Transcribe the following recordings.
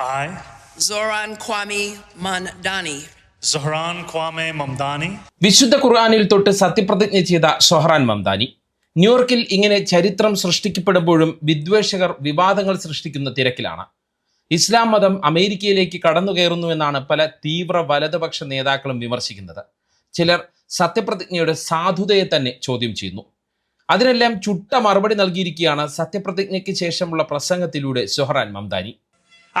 I, Zoran Kwame Mandani, Zohran Kwame Mamdani, വിശുദ്ധ ഖുർആാനിൽ തൊട്ട് സത്യപ്രതിജ്ഞ ചെയ്ത ഷൊഹറാൻ മംദാനി. ന്യൂയോർക്കിൽ ഇങ്ങനെ ചരിത്രം സൃഷ്ടിക്കപ്പെടുമ്പോഴും വിദ്വേഷകർ വിവാദങ്ങൾ സൃഷ്ടിക്കുന്ന തിരക്കിലാണ്. ഇസ്ലാം മതം അമേരിക്കയിലേക്ക് കടന്നു കയറുന്നുവെന്നാണ് പല തീവ്ര വലതുപക്ഷ നേതാക്കളും വിമർശിക്കുന്നത്. ചിലർ സത്യപ്രതിജ്ഞയുടെ സാധുതയെ തന്നെ ചോദ്യം ചെയ്യുന്നു. അതിനെല്ലാം ചുട്ട മറുപടി നൽകിയിരിക്കുകയാണ് സത്യപ്രതിജ്ഞയ്ക്ക് ശേഷമുള്ള പ്രസംഗത്തിലൂടെ Zohran Mamdani.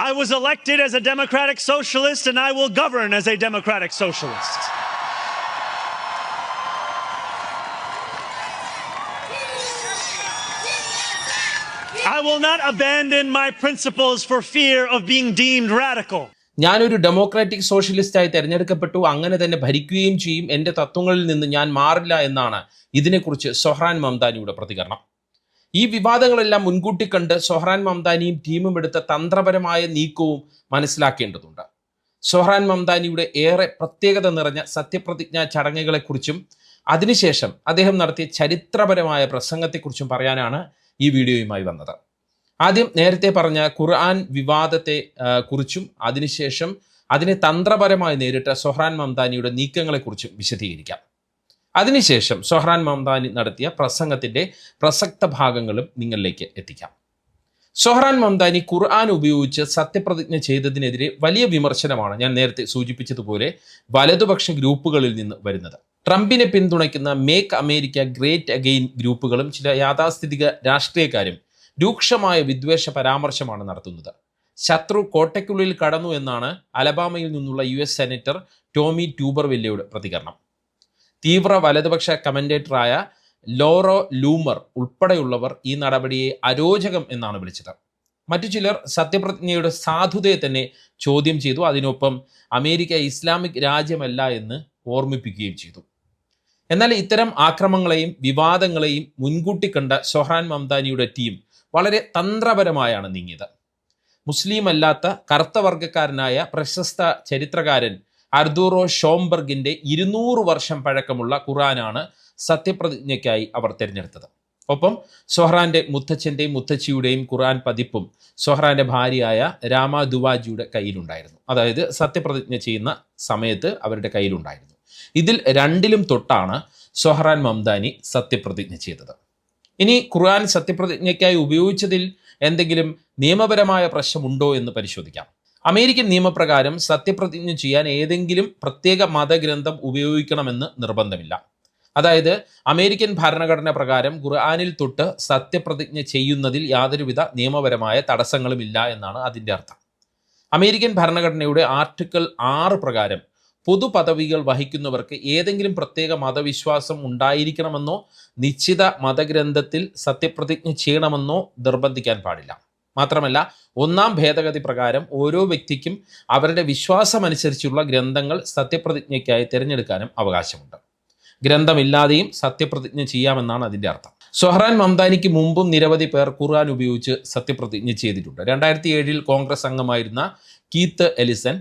I was elected as a democratic socialist and I will govern as a democratic socialist. I will not abandon my principles for fear of being deemed radical. ഞാനൊരു ഡെമോക്രാറ്റിക് സോഷ്യലിസ്റ്റായി തെരഞ്ഞെടുക്കപ്പെട്ടു അങ്ങനെ തന്നെ ഭരിക്കുകയും ചെയ്യും എന്റെ തത്വങ്ങളിൽ നിന്ന് ഞാൻ മാറില്ല എന്നാണ് ഇതിനെക്കുറിച്ച് സൊഹ്റാൻ മംദാനിയുടെ പ്രതികരണം ഈ വിവാദങ്ങളെല്ലാം മുൻകൂട്ടി കണ്ട് സൊഹ്റാൻ മംദാനിയും ടീമും എടുത്ത തന്ത്രപരമായ നീക്കവും മനസ്സിലാക്കേണ്ടതുണ്ട്. സൊഹ്റാൻ മംദാനിയുടെ ഏറെ പ്രത്യേകത നിറഞ്ഞ സത്യപ്രതിജ്ഞാ ചടങ്ങുകളെക്കുറിച്ചും അതിനുശേഷം അദ്ദേഹം നടത്തിയ ചരിത്രപരമായ പ്രസംഗത്തെക്കുറിച്ചും പറയാനാണ് ഈ വീഡിയോയുമായി വന്നത്. ആദ്യം നേരത്തെ പറഞ്ഞ ഖുർആൻ വിവാദത്തെ കുറിച്ചും അതിനുശേഷം അതിനെ തന്ത്രപരമായി നേരിട്ട സൊഹ്റാൻ മംദാനിയുടെ നീക്കങ്ങളെക്കുറിച്ചും വിശദീകരിക്കാം. അതിനുശേഷം സൊഹ്റാൻ മംദാനി നടത്തിയ പ്രസംഗത്തിന്റെ പ്രസക്ത ഭാഗങ്ങളും നിങ്ങളിലേക്ക് എത്തിക്കാം. സൊഹ്റാൻ മംദാനി ഖുർആൻ ഉപയോഗിച്ച് സത്യപ്രതിജ്ഞ ചെയ്തതിനെതിരെ വലിയ വിമർശനമാണ് ഞാൻ നേരത്തെ സൂചിപ്പിച്ചതുപോലെ വലതുപക്ഷ ഗ്രൂപ്പുകളിൽ നിന്ന് വരുന്നത്. ട്രംപിനെ പിന്തുണയ്ക്കുന്ന മേക്ക് അമേരിക്ക ഗ്രേറ്റ് അഗെയിൻ ഗ്രൂപ്പുകളും ചില യാഥാസ്ഥിതിക രാഷ്ട്രീയക്കാരും രൂക്ഷമായ വിദ്വേഷ പരാമർശമാണ് നടത്തുന്നത്. ശത്രു കോട്ടയ്ക്കുള്ളിൽ കടന്നു എന്നാണ് അലബാമയിൽ നിന്നുള്ള യു എസ് സെനറ്റർ ടോമി ട്യൂബർവെല്ലയുടെ പ്രതികരണം. തീവ്ര വലതുപക്ഷ കമന്റേറ്ററായ ലോറോ ലൂമർ ഉൾപ്പെടെയുള്ളവർ ഈ നടപടിയെ അരോചകം എന്നാണ് വിളിച്ചത്. മറ്റു ചിലർ സത്യപ്രതിജ്ഞയുടെ സാധുതയെ തന്നെ ചോദ്യം ചെയ്തു. അതിനൊപ്പം അമേരിക്ക ഇസ്ലാമിക് രാജ്യമല്ല എന്ന് ഓർമ്മിപ്പിക്കുകയും ചെയ്തു. എന്നാൽ ഇത്തരം ആക്രമങ്ങളെയും വിവാദങ്ങളെയും മുൻകൂട്ടി കണ്ട സൊഹ്റാൻ മംദാനിയുടെ ടീം വളരെ തന്ത്രപരമായാണ് നീങ്ങിയത്. മുസ്ലിം അല്ലാത്ത കറുത്ത വർഗക്കാരനായ പ്രശസ്ത ചരിത്രകാരൻ അർദൂറോ ഷോംബർഗിന്റെ ഇരുന്നൂറ് വർഷം പഴക്കമുള്ള ഖുറാനാണ് സത്യപ്രതിജ്ഞയ്ക്കായി അവർ തിരഞ്ഞെടുത്തത്. ഒപ്പം സൊഹ്റാന്റെ മുത്തച്ഛന്റെയും മുത്തച്ഛിയുടെയും ഖുറാൻ പതിപ്പും സൊഹ്റാന്റെ ഭാര്യയായ രാമ ദുവാജിയുടെ കയ്യിലുണ്ടായിരുന്നു. അതായത് സത്യപ്രതിജ്ഞ ചെയ്യുന്ന സമയത്ത് അവരുടെ കയ്യിലുണ്ടായിരുന്നു. ഇതിൽ രണ്ടിലും തൊട്ടാണ് സൊഹ്റാൻ മംദാനി സത്യപ്രതിജ്ഞ ചെയ്തത്. ഇനി ഖുർആൻ സത്യപ്രതിജ്ഞയ്ക്കായി ഉപയോഗിച്ചതിൽ എന്തെങ്കിലും നിയമപരമായ പ്രശ്നമുണ്ടോ എന്ന് പരിശോധിക്കാം. അമേരിക്കൻ നിയമപ്രകാരം സത്യപ്രതിജ്ഞ ചെയ്യാൻ ഏതെങ്കിലും പ്രത്യേക മതഗ്രന്ഥം ഉപയോഗിക്കണമെന്ന് നിർബന്ധമില്ല. അതായത് അമേരിക്കൻ ഭരണഘടന പ്രകാരം ഖുർആാനിൽ തൊട്ട് സത്യപ്രതിജ്ഞ ചെയ്യുന്നതിൽ യാതൊരുവിധ നിയമപരമായ തടസ്സങ്ങളുമില്ല എന്നാണ് അതിന്റെ അർത്ഥം. അമേരിക്കൻ ഭരണഘടനയുടെ ആർട്ടിക്കിൾ ആറ് പ്രകാരം പൊതുപദവികൾ വഹിക്കുന്നവർക്ക് ഏതെങ്കിലും പ്രത്യേക മതവിശ്വാസം ഉണ്ടായിരിക്കണമെന്നോ നിശ്ചിത മതഗ്രന്ഥത്തിൽ സത്യപ്രതിജ്ഞ ചെയ്യണമെന്നോ നിർബന്ധിക്കാൻ പാടില്ല. മാത്രമല്ല ഒന്നാം ഭേദഗതി പ്രകാരം ഓരോ വ്യക്തിക്കും അവരുടെ വിശ്വാസമനുസരിച്ചുള്ള ഗ്രന്ഥങ്ങൾ സത്യപ്രതിജ്ഞയ്ക്കായി തിരഞ്ഞെടുക്കാനും അവകാശമുണ്ട്. ഗ്രന്ഥമില്ലാതെയും സത്യപ്രതിജ്ഞ ചെയ്യാമെന്നാണ് അതിന്റെ അർത്ഥം. സൊഹ്റാൻ മംദാനിക്ക് മുമ്പും നിരവധി പേർ ഖുർആൻ ഉപയോഗിച്ച് സത്യപ്രതിജ്ഞ ചെയ്തിട്ടുണ്ട്. രണ്ടായിരത്തി ഏഴിൽ കോൺഗ്രസ് അംഗമായിരുന്ന Keith Ellison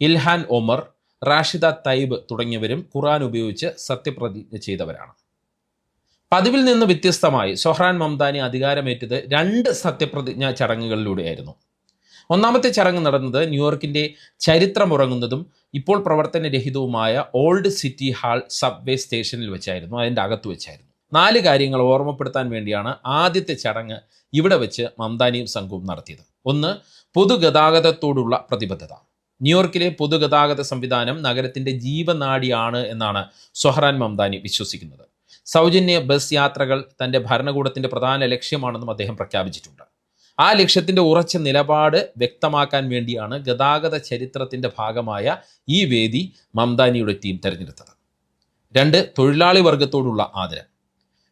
Ilhan Omar Rashida Tlaib തുടങ്ങിയവരും ഖുർആൻ ഉപയോഗിച്ച് സത്യപ്രതിജ്ഞ ചെയ്തവരാണ്. പതിവിൽ നിന്ന് വ്യത്യസ്തമായി സൊഹ്റാൻ മംദാനി അധികാരമേറ്റത് രണ്ട് സത്യപ്രതിജ്ഞാ ചടങ്ങുകളിലൂടെയായിരുന്നു. ഒന്നാമത്തെ ചടങ്ങ് നടന്നത് ന്യൂയോർക്കിന്റെ ചരിത്രമുറങ്ങുന്നതും ഇപ്പോൾ പ്രവർത്തനരഹിതവുമായ ഓൾഡ് സിറ്റി ഹാൾ സബ്വേ സ്റ്റേഷനിൽ വെച്ചായിരുന്നു അതിന്റെ അകത്ത് വെച്ചായിരുന്നു. നാല് കാര്യങ്ങൾ ഓർമ്മപ്പെടുത്താൻ വേണ്ടിയാണ് ആദ്യത്തെ ചടങ്ങ് ഇവിടെ വെച്ച് മംദാനിയും സംഘവും നടത്തിയത്. ഒന്ന് പൊതുഗതാഗതത്തോടുള്ള പ്രതിബദ്ധത. ന്യൂയോർക്കിലെ പൊതുഗതാഗത സംവിധാനം നഗരത്തിന്റെ ജീവനാഡിയാണ് എന്നാണ് സൊഹ്റാൻ മംദാനി വിശ്വസിക്കുന്നത്. സൗജന്യ ബസ് യാത്രകൾ തന്റെ ഭരണകൂടത്തിന്റെ പ്രധാന ലക്ഷ്യമാണെന്നും അദ്ദേഹം പ്രഖ്യാപിച്ചിട്ടുണ്ട്. ആ ലക്ഷ്യത്തിന്റെ ഉറച്ച നിലപാട് വ്യക്തമാക്കാൻ വേണ്ടിയാണ് ഗതാഗത ചരിത്രത്തിന്റെ ഭാഗമായ ഈ വേദി മംദാനിയുടെ ടീം തെരഞ്ഞെടുത്തത്. രണ്ട് തൊഴിലാളി വർഗത്തോടുള്ള ആദരം.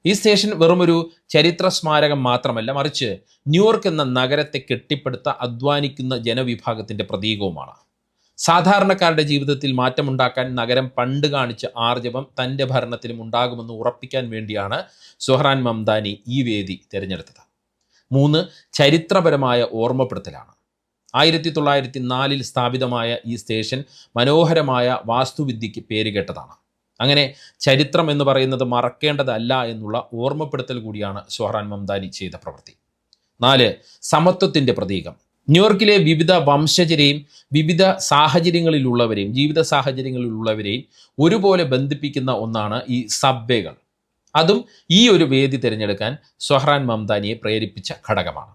ഈ സ്റ്റേഷൻ വെറുമൊരു ചരിത്ര സ്മാരകം മാത്രമല്ല മറിച്ച് ന്യൂയോർക്ക് എന്ന നഗരത്തെ കെട്ടിപ്പടുത്ത അധ്വാനിക്കുന്ന ജനവിഭാഗത്തിന്റെ പ്രതീകവുമാണ്. സാധാരണക്കാരുടെ ജീവിതത്തിൽ മാറ്റമുണ്ടാക്കാൻ നഗരം പണ്ട് കാണിച്ച ആർജവം തന്റെ ഭരണത്തിലും ഉണ്ടാകുമെന്ന് ഉറപ്പിക്കാൻ വേണ്ടിയാണ് സുഹ്റാൻ മംദാനി ഈ വേദി തിരഞ്ഞെടുത്തത്. മൂന്ന് ചരിത്രപരമായ ഓർമ്മപ്പെടുത്തലാണ്. ആയിരത്തി തൊള്ളായിരത്തി നാലിൽ സ്ഥാപിതമായ ഈ സ്റ്റേഷൻ മനോഹരമായ വാസ്തുവിദ്യയ്ക്ക് പേരുകേട്ടതാണ് അങ്ങനെ ചരിത്രം എന്ന് പറയുന്നത് മറക്കേണ്ടതല്ല എന്നുള്ള ഓർമ്മപ്പെടുത്തൽ കൂടിയാണ് സുഹ്റാൻ മംദാനി ചെയ്ത പ്രവൃത്തി. നാല് സമത്വത്തിന്റെ പ്രതീകം. ന്യൂയോർക്കിലെ വിവിധ വംശജരെയും വിവിധ സാഹചര്യങ്ങളിലുള്ളവരെയും ജീവിത സാഹചര്യങ്ങളിലുള്ളവരെയും ഒരുപോലെ ബന്ധിപ്പിക്കുന്ന ഒന്നാണ് ഈ സബ്വേകൾ. അതും ഈ ഒരു വേദി തിരഞ്ഞെടുക്കാൻ സൊഹ്റാൻ മംദാനിയെ പ്രേരിപ്പിച്ച ഘടകമാണ്.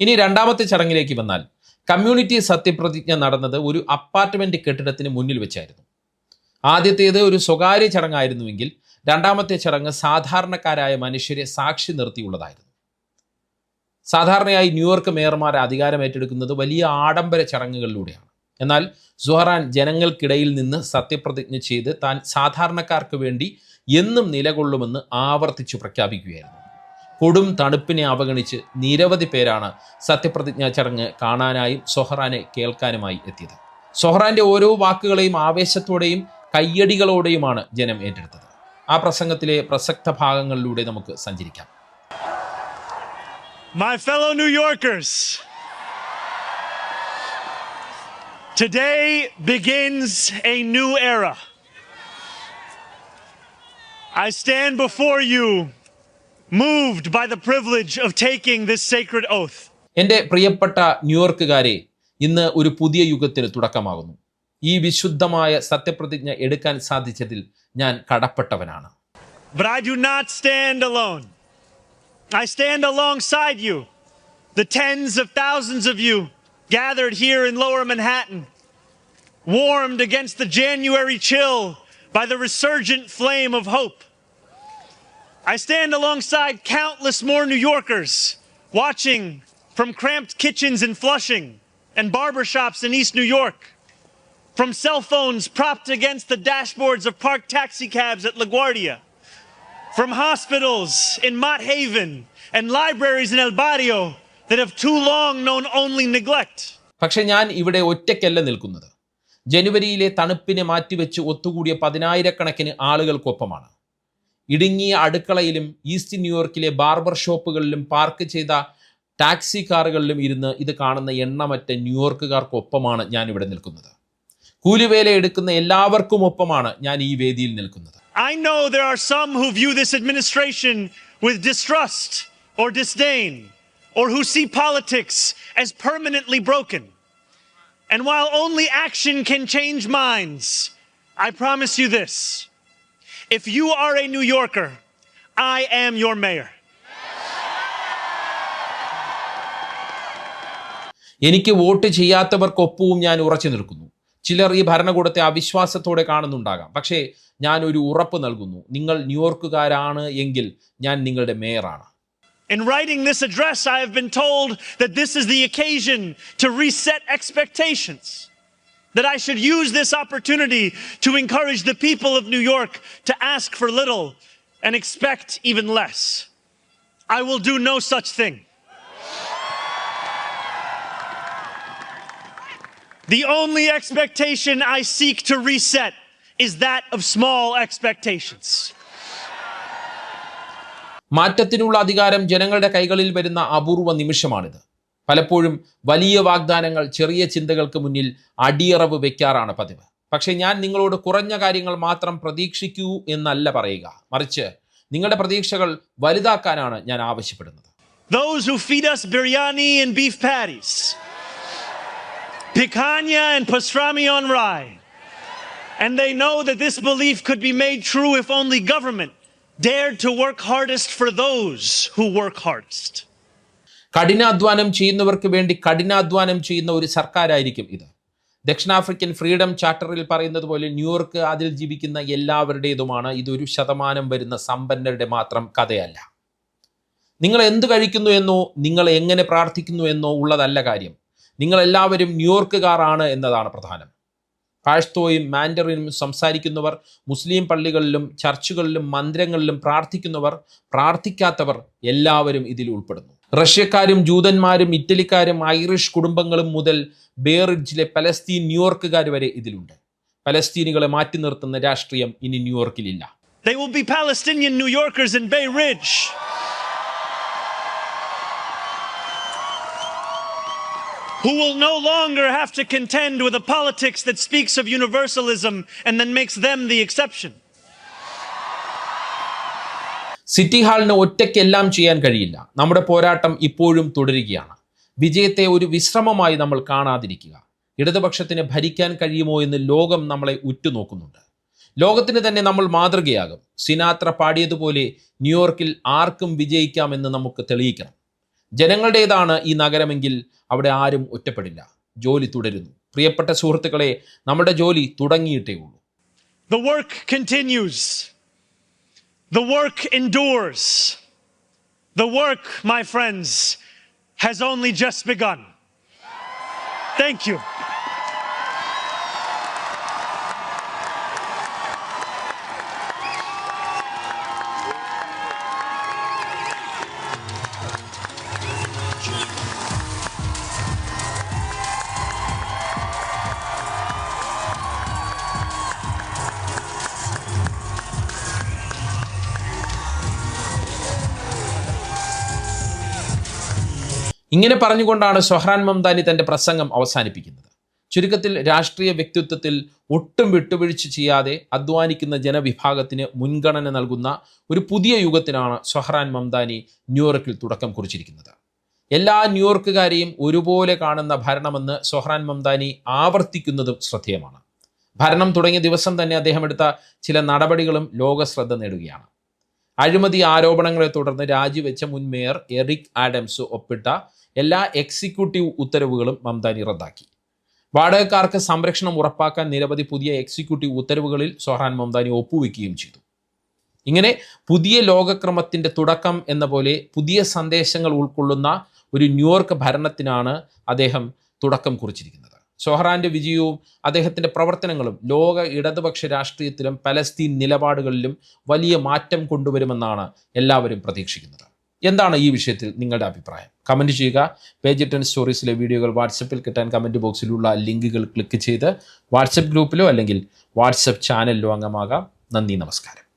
ഇനി രണ്ടാമത്തെ ചടങ്ങിലേക്ക് വന്നാൽ കമ്മ്യൂണിറ്റി സത്യപ്രതിജ്ഞ നടന്നത് ഒരു അപ്പാർട്ട്മെന്റ് കെട്ടിടത്തിന് മുന്നിൽ വെച്ചായിരുന്നു. ആദ്യത്തേത് ഒരു സ്വകാര്യ ചടങ്ങായിരുന്നുവെങ്കിൽ രണ്ടാമത്തെ ചടങ്ങ് സാധാരണക്കാരായ മനുഷ്യരെ സാക്ഷി നിർത്തിയുള്ളതായിരുന്നു. സാധാരണയായി ന്യൂയോർക്ക് മേയർമാർ അധികാരം ഏറ്റെടുക്കുന്നത് വലിയ ആഡംബര ചടങ്ങുകളിലൂടെയാണ്. എന്നാൽ സുഹറാൻ ജനങ്ങൾക്കിടയിൽ നിന്ന് സത്യപ്രതിജ്ഞ ചെയ്ത് താൻ സാധാരണക്കാർക്ക് വേണ്ടി എന്നും നിലകൊള്ളുമെന്ന് ആവർത്തിച്ചു പ്രഖ്യാപിക്കുകയായിരുന്നു. കൊടും തണുപ്പിനെ അവഗണിച്ച് നിരവധി പേരാണ് സത്യപ്രതിജ്ഞാ ചടങ്ങ് കാണാനായും സൊഹറാനെ കേൾക്കാനുമായി എത്തിയത്. സൊഹറാന്റെ ഓരോ വാക്കുകളെയും ആവേശത്തോടെയും കയ്യടികളോടെയുമാണ് ജനം ഏറ്റെടുത്തത്. ആ പ്രസംഗത്തിലെ പ്രസക്ത ഭാഗങ്ങളിലൂടെ നമുക്ക് സഞ്ചരിക്കാം. My fellow New Yorkers, today begins a new era. I stand before you, moved by the privilege of taking this sacred oath. എൻ്റെ പ്രിയപ്പെട്ട ന്യൂയോർക്കുകാരെ ഇന്ന് ഒരു പുതിയ യുഗത്തിന് തുടക്കമാകുന്നു ഈ വിശുദ്ധമായ സത്യപ്രതിജ്ഞ എടുക്കാൻ സാധിച്ചതിൽ ഞാൻ കടപ്പെട്ടവനാണ് But I do not stand alone. I stand alongside you, the tens of thousands of you gathered here in lower Manhattan, warmed against the January chill by the resurgent flame of hope. I stand alongside countless more New Yorkers watching from cramped kitchens in Flushing and barbershops in East New York, from cell phones propped against the dashboards of parked taxicabs at LaGuardia from hospitals in Mott Haven and libraries in El Barrio that have too long known only neglect. പക്ഷെ ഞാൻ ഇവിടെ ഒറ്റയ്ക്കല്ല നിൽക്കുന്നത്. ജനുവരിയിലെ തണുപ്പിനെ മാറ്റിവെച്ച് ഒത്തുകൂടിയ പതിനായിരക്കണക്കിന് ആളുകൾക്കൊപ്പമാണ്. ഇടുങ്ങിയ അടുക്കളയിലും ഈസ്റ്റ് ന്യൂയോർക്കിലെ ബാർബർ ഷോപ്പുകളിലും പാർക്ക് ചെയ്ത ടാക്സി കാറുകളിലും ഇരുന്ന് ഇത് കാണുന്ന എണ്ണമറ്റ ന്യൂയോർക്കുകാർക്കൊപ്പമാണ് ഞാൻ ഇവിടെ നിൽക്കുന്നത്. കൂലിവേല എടുക്കുന്ന എല്ലാവർക്കും ഒപ്പമാണ് ഞാൻ ഈ വേദിയിൽ നിൽക്കുന്നത്. I know there are some who view this administration with distrust or disdain, or who see politics as permanently broken. And while only action can change minds, I promise you this if you are a New Yorker, I am your mayor. എനിക്ക് vote ചെയ്യാത്തവർക്കൊപ്പവും ഞാൻ ഉറച്ചു നിൽക്കുന്നു ചിലർ ഈ ഭരണകൂടത്തെ അവിശ്വാസത്തോടെ കാണുന്നുണ്ടാകാം പക്ഷേ ഞാൻ ഒരു ഉറപ്പ് നൽകുന്നു നിങ്ങൾ ന്യൂയോർക്കുകാരാണ് എങ്കിൽ ഞാൻ നിങ്ങളുടെ മേയറാണ് In writing this address, I have been told that this is the occasion to reset expectations. That I should use this opportunity to encourage the people of New York to ask for little and expect even less. I will do no such thing. The only expectation I seek to reset is that of small expectations. മാറ്റത്തിനുള്ള അധികാരം ജനങ്ങളുടെ കൈകളിൽ വരുന്ന അപൂർവ നിമിഷമാണിത്. പലപ്പോഴും വലിയ വാഗ്ദാനങ്ങൾ ചെറിയ ചിന്തകൾക്ക് മുന്നിൽ അടിയറവ് വെക്കാറാണ് പതിവ്. പക്ഷേ ഞാൻ നിങ്ങളോട് കുറഞ്ഞ കാര്യങ്ങൾ മാത്രം പ്രതീക്ഷിക്കൂ എന്നല്ല പറയുക. മറിച്ച് നിങ്ങളുടെ പ്രതീക്ഷകൾ വലുതാക്കാനാണ് ഞാൻ ആവശ്യപ്പെടുന്നത്. Those who feed us biryani and beef patties, picanha and pastrami on rye. And they know that this belief could be made true if only government dared to work hardest for those who work hardest. കഠിനാധ്വാനം ചെയ്യുന്നവർക്ക് വേണ്ടി കഠിനാധ്വാനം ചെയ്യുന്ന ഒരു സർക്കാരായിരിക്കും ഇത് ദക്ഷിണാഫ്രിക്കൻ freedom ചാർട്ടറിൽ പറയുന്നത് പോലെ ന്യൂയോർക്ക് അതിൽ ജീവിക്കുന്ന എല്ലാവരുടേതുമാണ് ഇതൊരു ശതമാനം വരുന്ന സമ്പന്നരുടെ മാത്രം കഥയല്ല നിങ്ങൾ എന്ത് കഴിക്കുന്നു എന്നോ നിങ്ങൾ എങ്ങനെ പ്രാർത്ഥിക്കുന്നു എന്നോ ഉള്ളതല്ല കാര്യം നിങ്ങൾ എല്ലാവരും ന്യൂയോർക്കുകാരാണ് എന്നതാണ് പ്രധാനം. പാഷ്തോയും മാൻഡറിനും സംസാരിക്കുന്നവർ മുസ്ലിം പള്ളികളിലും ചർച്ചുകളിലും മന്ദിരങ്ങളിലും പ്രാർത്ഥിക്കുന്നവർ പ്രാർത്ഥിക്കാത്തവർ എല്ലാവരും ഇതിൽ ഉൾപ്പെടുന്നു. റഷ്യക്കാരും ജൂതന്മാരും ഇറ്റലിക്കാരും ഐറിഷ് കുടുംബങ്ങളും മുതൽ ബേറിഡ്ജിലെ പലസ്തീൻ ന്യൂയോർക്കുകാർ വരെ ഇതിലുണ്ട്. പലസ്തീനുകളെ മാറ്റി നിർത്തുന്ന രാഷ്ട്രീയം ഇനി ന്യൂയോർക്കിലില്ല. They will be Palestinian New Yorkers in Bay Ridge. Who will no longer have to contend with a politics that speaks of universalism and then makes them the exception. City ഹാളിന് ഒറ്റയ്ക്ക് എല്ലാം ചെയ്യാൻ കഴിയില്ല. നമ്മുടെ പോരാട്ടം ഇപ്പോഴും തുടരുകയാണ്. വിജയത്തെ ഒരു വിശ്രമമായി നമ്മൾ കാണാതിരിക്കുക. ഇടതുപക്ഷത്തിന് ഭരിക്കാൻ കഴിയുമോ എന്ന് ലോകം നമ്മളെ ഉറ്റുനോക്കുന്നുണ്ട്. ലോകത്തിന് തന്നെ നമ്മൾ മാതൃകയാകും. സിനാത്ര പാടിയതുപോലെ ന്യൂയോർക്കിൽ ആർക്കും വിജയിക്കാമെന്ന് നമുക്ക് തെളിയിക്കണം. ജനങ്ങളുടേതാണ് ഈ നഗരമെങ്കിൽ അവിടെ ആരും ഒറ്റപ്പെടില്ല ജോലി തുടരുന്നു പ്രിയപ്പെട്ട സുഹൃത്തുക്കളെ നമ്മുടെ ജോലി തുടങ്ങിയിട്ടേ ഉള്ളൂ The work continues. The work endures. The work, my friends, has only just begun. Thank you. ഇങ്ങനെ പറഞ്ഞുകൊണ്ടാണ് സൊഹ്റാൻ മംദാനി തന്റെ പ്രസംഗം അവസാനിപ്പിക്കുന്നത്. ചുരുക്കത്തിൽ രാഷ്ട്രീയ വ്യക്തിത്വത്തിൽ ഒട്ടും വിട്ടുവീഴ്ച ചെയ്യാതെ അധ്വാനിക്കുന്ന ജനവിഭാഗത്തിന് മുൻഗണന നൽകുന്ന ഒരു പുതിയ യുഗത്തിനാണ് സൊഹ്റാൻ മംദാനി ന്യൂയോർക്കിൽ തുടക്കം കുറിച്ചിരിക്കുന്നത്. എല്ലാ ന്യൂയോർക്കുകാരെയും ഒരുപോലെ കാണുന്ന ഭരണമെന്ന് സൊഹ്റാൻ മംദാനി ആവർത്തിക്കുന്നതും ശ്രദ്ധേയമാണ്. ഭരണം തുടങ്ങിയ ദിവസം തന്നെ അദ്ദേഹം എടുത്ത ചില നടപടികളും ലോക ശ്രദ്ധ നേടുകയാണ്. അഴിമതി ആരോപണങ്ങളെ തുടർന്ന് രാജിവെച്ച മുൻ മേയർ എറിക് ആഡംസ് ഒപ്പിട്ട എല്ലാ എക്സിക്യൂട്ടീവ് ഉത്തരവുകളും മംദാനി റദ്ദാക്കി. വാടകക്കാർക്ക് സംരക്ഷണം ഉറപ്പാക്കാൻ നിരവധി പുതിയ എക്സിക്യൂട്ടീവ് ഉത്തരവുകളിൽ സൊഹാൻ മംദാനി ഒപ്പുവെക്കുകയും ചെയ്തു. ഇങ്ങനെ പുതിയ ലോകക്രമത്തിന്റെ തുടക്കം എന്ന പോലെ പുതിയ സന്ദേശങ്ങൾ ഉൾക്കൊള്ളുന്ന ഒരു ന്യൂയോർക്ക് ഭരണത്തിനാണ് അദ്ദേഹം തുടക്കം കുറിച്ചിരിക്കുന്നത്. സൊഹറാന്റെ വിജയവും അദ്ദേഹത്തിന്റെ പ്രവർത്തനങ്ങളും ലോക ഇടതുപക്ഷ രാഷ്ട്രീയത്തിലും പലസ്തീൻ നിലപാടുകളിലും വലിയ മാറ്റം കൊണ്ടുവരുമെന്നാണ് എല്ലാവരും പ്രതീക്ഷിക്കുന്നത്. എന്താണ് ഈ വിഷയത്തിൽ നിങ്ങളുടെ അഭിപ്രായം? കമന്റ് ചെയ്യുക. പേജ് ടെൻ സ്റ്റോറീസിലെ വീഡിയോകൾ വാട്സപ്പിൽ കിട്ടാൻ കമന്റ് ബോക്സിലുള്ള ലിങ്കുകൾ ക്ലിക്ക് ചെയ്ത് വാട്സപ്പ് ഗ്രൂപ്പിലോ അല്ലെങ്കിൽ വാട്സപ്പ് ചാനലിലോ അംഗമാകാം. നന്ദി നമസ്കാരം.